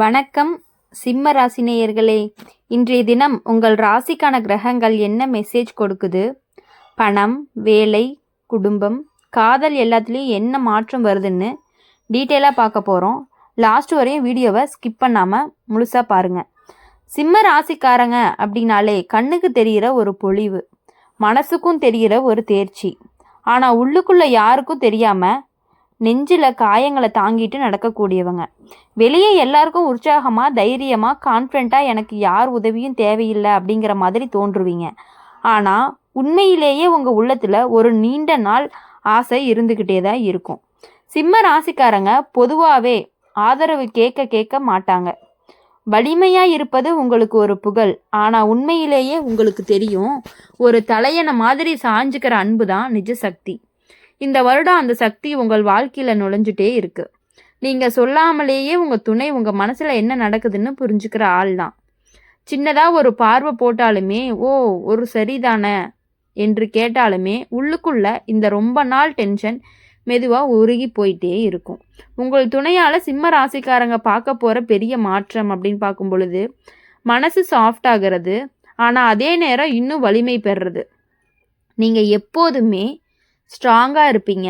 வணக்கம் சிம்ம ராசினேயர்களே இன்றைய தினம் உங்கள் ராசிக்கான கிரகங்கள் என்ன மெசேஜ் கொடுக்குது? பணம் வேலை குடும்பம் காதல் எல்லாத்துலேயும் என்ன மாற்றம் வருதுன்னு டீட்டெயிலாக பார்க்க போகிறோம் லாஸ்ட் வரையும் வீடியோவை ஸ்கிப் பண்ணாமல் முழுசாக பாருங்கள் சிம்ம ராசிக்காரங்க அப்படின்னாலே கண்ணுக்கு தெரிகிற ஒரு பொழிவு மனசுக்கும் தெரிகிற ஒரு தேர்ச்சி. ஆனால் உள்ளுக்குள்ளே யாருக்கும் தெரியாமல் நெஞ்சில் காயங்களை தாங்கிட்டு நடக்கக்கூடியவங்க. வெளியே எல்லாருக்கும் உற்சாகமாக தைரியமாக கான்ஃபிடண்ட்டாக எனக்கு யார் உதவியும் தேவையில்லை அப்படிங்கிற மாதிரி தோன்றுவீங்க. ஆனால் உண்மையிலேயே உங்கள் உள்ளத்தில் ஒரு நீண்ட நாள் ஆசை இருந்துக்கிட்டே தான் இருக்கும். சிம்ம ராசிக்காரங்க பொதுவாகவே ஆதரவு கேட்க கேட்க மாட்டாங்க. வலிமையாக இருப்பது உங்களுக்கு ஒரு புகழ். ஆனால் உண்மையிலேயே உங்களுக்கு தெரியும் ஒரு தலையணை மாதிரி சாஞ்சுக்கிற அன்பு தான் நிஜ சக்தி. இந்த வருடம் அந்த சக்தி உங்கள் வாழ்க்கையில் நுழைஞ்சிட்டே இருக்கு. நீங்கள் சொல்லாமலேயே உங்கள் துணை உங்கள் மனசில் என்ன நடக்குதுன்னு புரிஞ்சுக்கிற ஆள் தான். சின்னதாக ஒரு பார்வை போட்டாலுமே ஓ ஒரு சரிதானே என்று கேட்டாலுமே உள்ளுக்குள்ள இந்த ரொம்ப நாள் டென்ஷன் மெதுவாக உருகி போயிட்டே இருக்கும். உங்கள் துணையால் சிம்ம ராசிக்காரங்க பார்க்க போகிற பெரிய மாற்றம் அப்படின்னு பார்க்கும் பொழுது மனசு சாஃப்ட் ஆகிறது ஆனால் அதே நேரம் இன்னும் வலிமை பெறுறது. நீங்கள் எப்போதுமே ஸ்ட்ராங்காக இருப்பீங்க.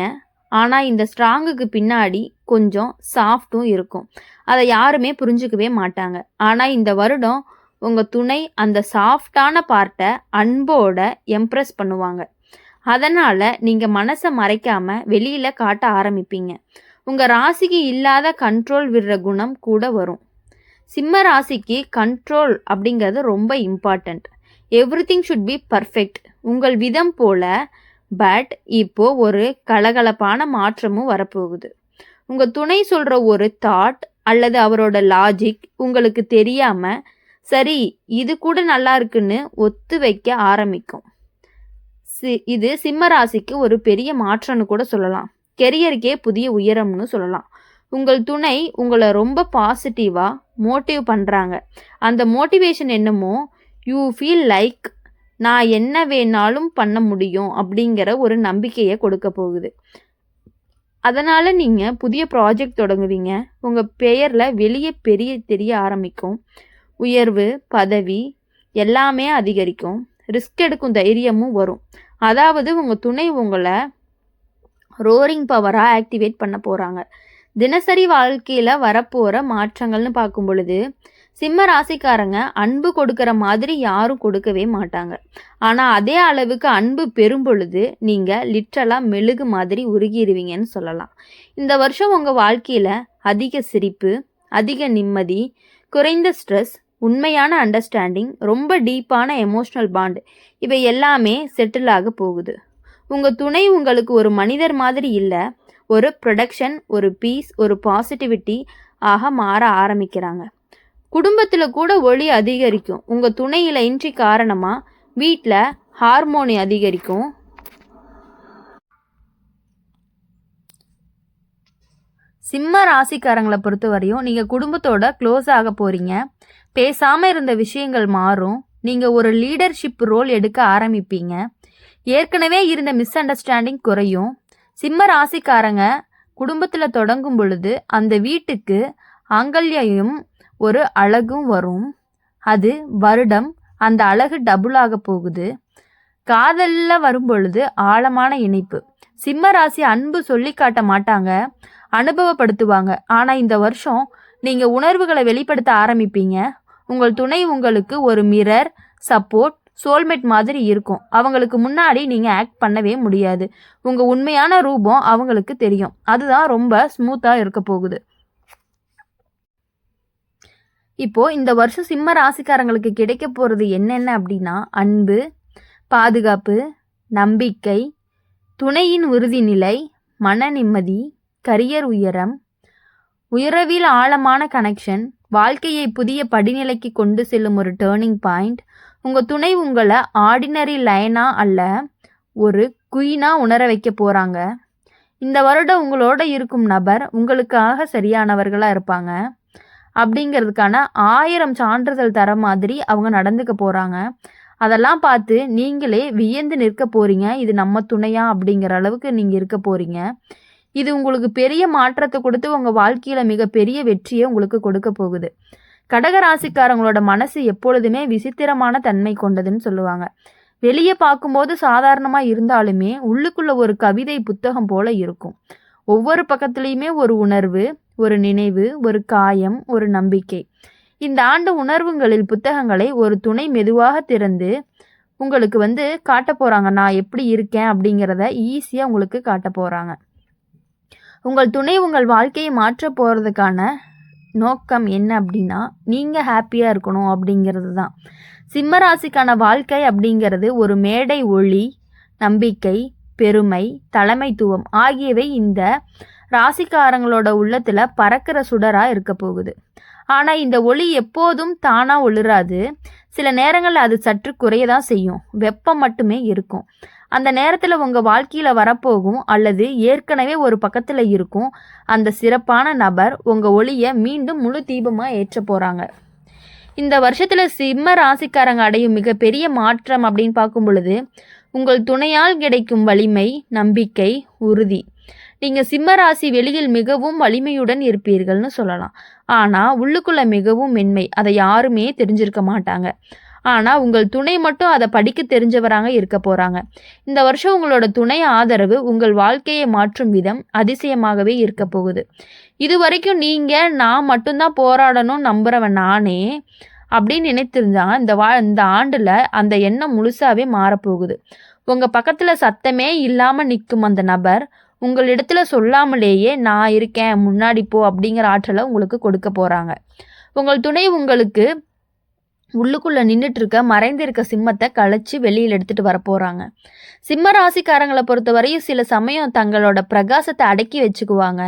ஆனால் இந்த ஸ்ட்ராங்குக்கு பின்னாடி கொஞ்சம் சாஃப்ட்டும் இருக்கும். அதை யாருமே புரிஞ்சுக்கவே மாட்டாங்க. ஆனால் இந்த வருடம் உங்கள் துணை அந்த சாஃப்டான பார்ட்டை அன்போட எம்ப்ரெஸ் பண்ணுவாங்க. அதனால் நீங்கள் மனசை மறைக்காமல் வெளியில் காட்ட ஆரம்பிப்பீங்க. உங்கள் ராசிக்கு இல்லாத கண்ட்ரோல் விடுற குணம் கூட வரும். சிம்ம ராசிக்கு கண்ட்ரோல் அப்படிங்கிறது ரொம்ப important everything should be perfect உங்கள் விதம் போல பட் இப்போ ஒரு கலகலப்பான மாற்றமும் வரப்போகுது. உங்கள் துணை சொல்கிற ஒரு தாட் அல்லது அவரோட லாஜிக் உங்களுக்கு தெரியாமல் சரி இது கூட நல்லா இருக்குன்னு ஒத்து வைக்க ஆரம்பிக்கும். சி இது சிம்ம ராசிக்கு ஒரு பெரிய மாற்றம்னு கூட சொல்லலாம். கெரியருக்கே புதிய உயரம்னு சொல்லலாம். உங்கள் துணை உங்களை ரொம்ப பாசிட்டிவாக மோட்டிவ் பண்ணுறாங்க அந்த மோட்டிவேஷன் என்னமோ யூ ஃபீல் லைக் நான் என்ன வேணாலும் பண்ண முடியும் அப்படிங்கிற ஒரு நம்பிக்கையை கொடுக்க போகுது. அதனால் நீங்கள் புதிய ப்ராஜெக்ட் தொடங்குவீங்க. உங்கள் பெயரில் வெளியே பெரிய தெரிய ஆரம்பிக்கும். உயர்வு பதவி எல்லாமே அதிகரிக்கும். ரிஸ்க் எடுக்கும் தைரியமும் வரும். அதாவது உங்கள் துணை உங்களை ரோரிங் பவராக ஆக்டிவேட் பண்ண போகிறாங்க தினசரி வாழ்க்கையில் வரப்போகிற மாற்றங்கள்னு பார்க்கும் பொழுது சிம்ம ராசிக்காரங்க அன்பு கொடுக்குற மாதிரி யாரும் கொடுக்கவே மாட்டாங்க. ஆனால் அதே அளவுக்கு அன்பு பெறும் பொழுது நீங்கள் லிட்ரலாக மெழுகு மாதிரி உருகிடுவீங்கன்னு சொல்லலாம். இந்த வருஷம் உங்கள் வாழ்க்கையில் அதிக சிரிப்பு அதிக நிம்மதி குறைந்த ஸ்ட்ரெஸ் உண்மையான அண்டர்ஸ்டாண்டிங் ரொம்ப டீப்பான எமோஷ்னல் பாண்ட் இவை எல்லாமே செட்டில் ஆக போகுது. உங்கள் துணை உங்களுக்கு ஒரு மனிதர் மாதிரி இல்லை ஒரு ப்ரொடக்ஷன் ஒரு பீஸ் ஒரு பாசிட்டிவிட்டி ஆக மாற ஆரம்பிக்கிறாங்க. குடும்பத்தில் கூட ஒளி அதிகரிக்கும். உங்கள் துணையில் இன்றி காரணமாக வீட்டில் ஹார்மோனி அதிகரிக்கும். சிம்ம ராசிக்காரங்களை பொறுத்த வரையும் நீங்கள் குடும்பத்தோட க்ளோஸ் ஆக போகிறீங்க பேசாமல் இருந்த விஷயங்கள் மாறும். நீங்கள் ஒரு லீடர்ஷிப் ரோல் எடுக்க ஆரம்பிப்பீங்க. ஏற்கனவே இருந்த மிஸ் அண்டர்ஸ்டாண்டிங் குறையும். சிம்ம ராசிக்காரங்க குடும்பத்தில் தொடங்கும் பொழுது அந்த வீட்டுக்கு ஆங்கல்யையும் ஒரு அழகும் வரும். அது வருடம் அந்த அழகு டபுள் போகுது. காதலில் வரும் பொழுது ஆழமான இணைப்பு. சிம்ம ராசி அன்பு சொல்லி காட்ட மாட்டாங்க அனுபவப்படுத்துவாங்க. ஆனால் இந்த வருஷம் நீங்கள் உணர்வுகளை வெளிப்படுத்த ஆரம்பிப்பீங்க. உங்கள் துணை உங்களுக்கு ஒரு மிரர் சப்போர்ட் சோல்மேட் மாதிரி இருக்கும். அவங்களுக்கு முன்னாடி நீங்கள் ஆக்ட் பண்ணவே முடியாது. உங்கள் உண்மையான ரூபம் அவங்களுக்கு தெரியும். அதுதான் ரொம்ப ஸ்மூத்தாக இருக்க போகுது. இப்போ இந்த வருஷம் சிம்ம ராசிக்காரங்களுக்கு கிடைக்க போகிறது என்னென்ன அப்படின்னா அன்பு பாதுகாப்பு நம்பிக்கை துணையின் உறுதிநிலை மன நிம்மதி கரியர் உயரம் உயரவில் ஆழமான கனெக்ஷன் வாழ்க்கையை புதிய படிநிலைக்கு கொண்டு செல்லும் ஒரு டேர்னிங் பாயிண்ட் உங்கள் துணை உங்களை ஆர்டினரி லைனா அல்ல ஒரு குயினாக உணர வைக்க போகிறாங்க இந்த வருடம் உங்களோட இருக்கும் நபர் உங்களுக்காக சரியானவர்களாக இருப்பாங்க. அப்படிங்கிறதுக்கான ஆயிரம் சான்றிதழ் தர மாதிரி அவங்க நடந்துக்க போகிறாங்க அதெல்லாம் பார்த்து நீங்களே வியந்து நிற்க போகிறீங்க இது நம்ம துணையா அப்படிங்கிற அளவுக்கு நீங்கள் இருக்க போகிறீங்க இது உங்களுக்கு பெரிய மாற்றத்தை கொடுத்து உங்கள் வாழ்க்கையில் மிகப்பெரிய வெற்றியை உங்களுக்கு கொடுக்க போகுது. கடகராசிக்காரங்களோட மனசு எப்பொழுதுமே விசித்திரமான தன்மை கொண்டதுன்னு சொல்லுவாங்க. வெளியே பார்க்கும்போது சாதாரணமாக இருந்தாலுமே உள்ளுக்குள்ள ஒரு கவிதை புத்தகம் போல இருக்கும். ஒவ்வொரு பக்கத்துலேயுமே ஒரு உணர்வு ஒரு நினைவு ஒரு காயம் ஒரு நம்பிக்கை. இந்த ஆண்டு உணர்வுகளில் புத்தகங்களை ஒரு துணை மெதுவாக திறந்து உங்களுக்கு வந்து காட்ட போகிறாங்க நான் எப்படி இருக்கேன் அப்படிங்கிறத ஈஸியாக உங்களுக்கு காட்ட போகிறாங்க உங்கள் துணை உங்கள் வாழ்க்கையை மாற்ற போகிறதுக்கான நோக்கம் என்ன அப்படின்னா நீங்கள் ஹாப்பியாக இருக்கணும் அப்படிங்கிறது தான். சிம்மராசிக்கான வாழ்க்கை அப்படிங்கிறது ஒரு மேடை ஒளி நம்பிக்கை பெருமை தலைமைத்துவம் ஆகியவை இந்த ராசிக்காரங்களோட உள்ளத்தில் பறக்கிற சுடராக இருக்க போகுது. ஆனால் இந்த ஒளி எப்போதும் தானாக ஒளிராது. சில நேரங்களில் அது சற்று குறைய தான் செய்யும். வெப்பம் மட்டுமே இருக்கும். அந்த நேரத்தில் உங்கள் வாழ்க்கையில் வரப்போகும் அல்லது ஏற்கனவே ஒரு பக்கத்தில் இருக்கும் அந்த சிறப்பான நபர் உங்கள் ஒளியை மீண்டும் முழு தீபமாக ஏற்ற போகிறாங்க இந்த வருஷத்தில் சிம்ம ராசிக்காரங்க அடையும் மிகப்பெரிய மாற்றம் அப்படின்னு பார்க்கும் பொழுது உங்கள் துணையால் கிடைக்கும் வலிமை நம்பிக்கை உறுதி. நீங்கள் சிம்ம ராசி வெளியில் மிகவும் வலிமையுடன் இருப்பீர்கள்னு சொல்லலாம். ஆனால் உள்ளுக்குள்ள மிகவும் மென்மை. அதை யாருமே தெரிஞ்சிருக்க மாட்டாங்க. ஆனால் உங்கள் துணை மட்டும் அதை படிக்க தெரிஞ்சவராங்க இருக்க போகிறாங்க இந்த வருஷம் உங்களோட துணை ஆதரவு உங்கள் வாழ்க்கையை மாற்றும் விதம் அதிசயமாகவே இருக்க போகுது. இது வரைக்கும் நீங்கள் நான் மட்டும்தான் போராடணும் நம்புகிறவன் நானே அப்படின்னு நினைத்திருந்தாங்க இந்த வா இந்த ஆண்டில் அந்த எண்ணம் முழுசாகவே மாறப்போகுது. உங்கள் பக்கத்தில் சத்தமே இல்லாமல் நிற்கும் அந்த நபர் உங்களிடத்துல சொல்லாமலேயே நான் இருக்கேன் முன்னாடி போ அப்படிங்கிற ஆற்றலை உங்களுக்கு கொடுக்க போகிறாங்க உங்கள் துணை உங்களுக்கு உள்ளுக்குள்ளே நின்றுட்டு இருக்க மறைந்திருக்க சிம்மத்தை களைச்சி வெளியில் எடுத்துகிட்டு வர போகிறாங்க சிம்ம ராசிக்காரங்களை பொறுத்தவரையும் சில சமயம் தங்களோட பிரகாசத்தை அடக்கி வச்சுக்குவாங்க.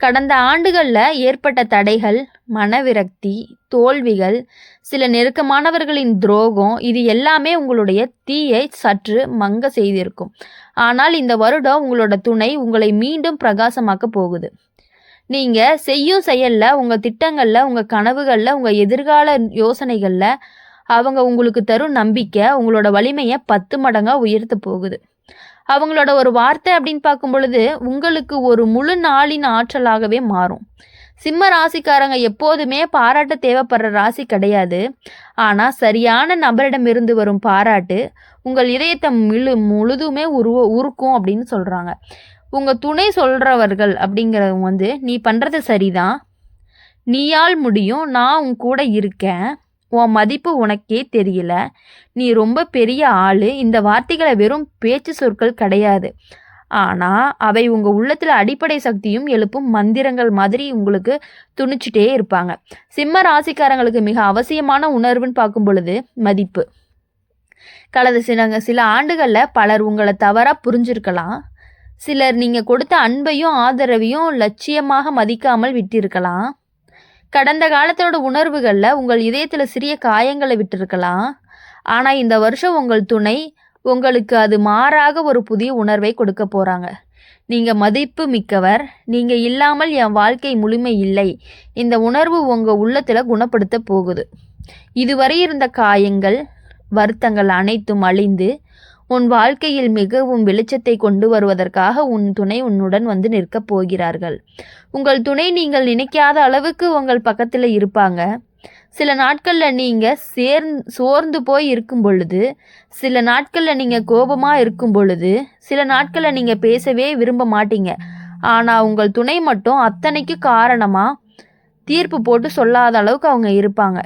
கடந்த ஆண்டுகளில் ஏற்பட்ட தடைகள் மனவிரக்தி தோல்விகள் சில நெருக்கமானவர்களின் துரோகம் இது எல்லாமே உங்களுடைய தீயை சற்று மங்க செய்திருக்கும். ஆனால் இந்த வருடம் உங்களோட துணை உங்களை மீண்டும் பிரகாசமாக்க போகுது. நீங்கள் செய்யும் செயலில் உங்கள் திட்டங்களில் உங்கள் கனவுகளில் உங்கள் எதிர்கால யோசனைகளில் அவங்க உங்களுக்கு தரும் நம்பிக்கை உங்களோட வலிமையை பத்து மடங்காக உயர்த்த போகுது. அவங்களோட ஒரு வார்த்தை அப்படின்னு பார்க்கும் பொழுது உங்களுக்கு ஒரு முழு நாளின் ஆற்றலாகவே மாறும். சிம்ம ராசிக்காரங்க எப்போதுமே பாராட்ட தேவைப்படுற ராசி கிடையாது. ஆனால் சரியான நபரிடமிருந்து வரும் பாராட்டு உங்கள் இதயத்தை முழு முழுதுமே உருவ உருக்கும் அப்படின்னு சொல்கிறாங்க உங்கள் துணை சொல்கிறவர்கள் அப்படிங்கிறவங்க வந்து நீ பண்ணுறது சரிதான். நீயால் முடியும். நான் உன் கூட இருக்கேன். உன் மதிப்பு உனக்கே தெரியல. நீ ரொம்ப பெரிய ஆள். இந்த வார்த்தைகளை வெறும் பேச்சு சொற்கள் கிடையாது. ஆனால் அவை உங்கள் உள்ளத்தில் அடிப்படை சக்தியும் எழுப்பும் மந்திரங்கள் மாதிரி உங்களுக்கு துணிச்சிட்டே இருப்பாங்க. சிம்ம ராசிக்காரங்களுக்கு மிக அவசியமான உணர்வுன்னு பார்க்கும் பொழுது மதிப்பு. கடந்த சில சில ஆண்டுகளில் பலர் உங்களை தவறாக புரிஞ்சிருக்கலாம். சிலர் நீங்கள் கொடுத்த அன்பையும் ஆதரவையும் லட்சியமாக மதிக்காமல் விட்டிருக்கலாம். கடந்த காலத்தோட உணர்வுகளில் உங்கள் இதயத்தில் சிறிய காயங்களை விட்டிருக்கலாம். ஆனால் இந்த வருஷம் உங்கள் துணை உங்களுக்கு அது மாறாக ஒரு புதிய உணர்வை கொடுக்க போகிறாங்க நீங்கள் மதிப்பு மிக்கவர் நீங்கள் இல்லாமல் என் வாழ்க்கை முழுமை இல்லை. இந்த உணர்வு உங்கள் உள்ளத்தில் குணப்படுத்த போகுது. இதுவரை இருந்த காயங்கள் வருத்தங்கள் அனைத்தும் அழிந்து உன் வாழ்க்கையில் மிகவும் வெளிச்சத்தை கொண்டு வருவதற்காக உன் துணை உன்னுடன் வந்து நிற்கப் போகிறார்கள். உங்கள் துணை நீங்கள் நினைக்காத அளவுக்கு உங்கள் பக்கத்தில் இருப்பாங்க. சில நாட்களில் நீங்கள் சேர்ந் சோர்ந்து போய் இருக்கும் பொழுது சில நாட்களில் நீங்கள் கோபமாக இருக்கும் பொழுது சில நாட்களில் நீங்கள் பேசவே விரும்ப மாட்டீங்க. ஆனால் உங்கள் துணை மட்டும் அத்தனைக்கு காரணமாக தீர்ப்பு போட்டு சொல்லாத அளவுக்கு அவங்க இருப்பாங்க.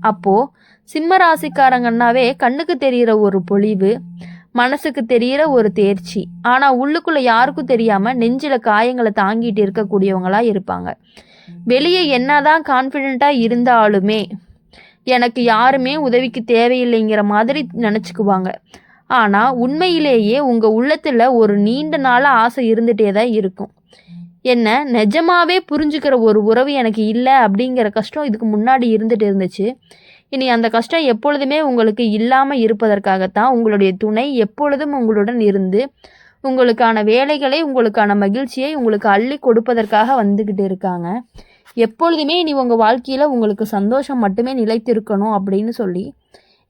அப்போது சிம்ம ராசிக்காரங்கன்னாவே கண்ணுக்கு தெரிகிற ஒரு பொழிவு மனசுக்கு தெரியற ஒரு தேர்ச்சி. ஆனால் உள்ளுக்குள்ளே யாருக்கும் தெரியாமல் நெஞ்சில் காயங்களை தாங்கிட்டு இருக்கக்கூடியவங்களா இருப்பாங்க. வெளியே என்னதான் கான்ஃபிடெண்ட்டாக இருந்தாலுமே எனக்கு யாருமே உதவிக்கு தேவையில்லைங்கிற மாதிரி நினச்சிக்குவாங்க. ஆனால் உண்மையிலேயே உங்கள் உள்ளத்தில் ஒரு நீண்ட நாளாக ஆசை இருந்துகிட்டே தான் இருக்கும். என்ன நிஜமாவே புரிஞ்சுக்கிற ஒரு உறவு எனக்கு இல்லை அப்படிங்கிற கஷ்டம் இதுக்கு முன்னாடி இருந்துகிட்டு இருந்துச்சு. இனி அந்த கஷ்டம் எப்பொழுதுமே உங்களுக்கு இல்லாமல் இருப்பதற்காகத்தான் உங்களுடைய துணை எப்பொழுதும் உங்களுடன் இருந்து உங்களுக்கான வேலைகளை உங்களுக்கான மகிழ்ச்சியை உங்களுக்கு அள்ளி கொடுப்பதற்காக வந்துக்கிட்டு இருக்காங்க. எப்பொழுதுமே இனி உங்கள் வாழ்க்கையில் உங்களுக்கு சந்தோஷம் மட்டுமே நிலைத்திருக்கணும் அப்படின்னு சொல்லி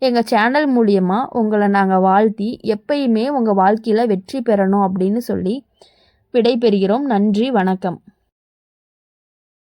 எங்கள் சேனல் மூலியமாக உங்களை நாங்கள் வாழ்த்தி எப்பயுமே உங்கள் வாழ்க்கையில் வெற்றி பெறணும் அப்படின்னு சொல்லி விடைபெறுகிறோம். நன்றி வணக்கம்.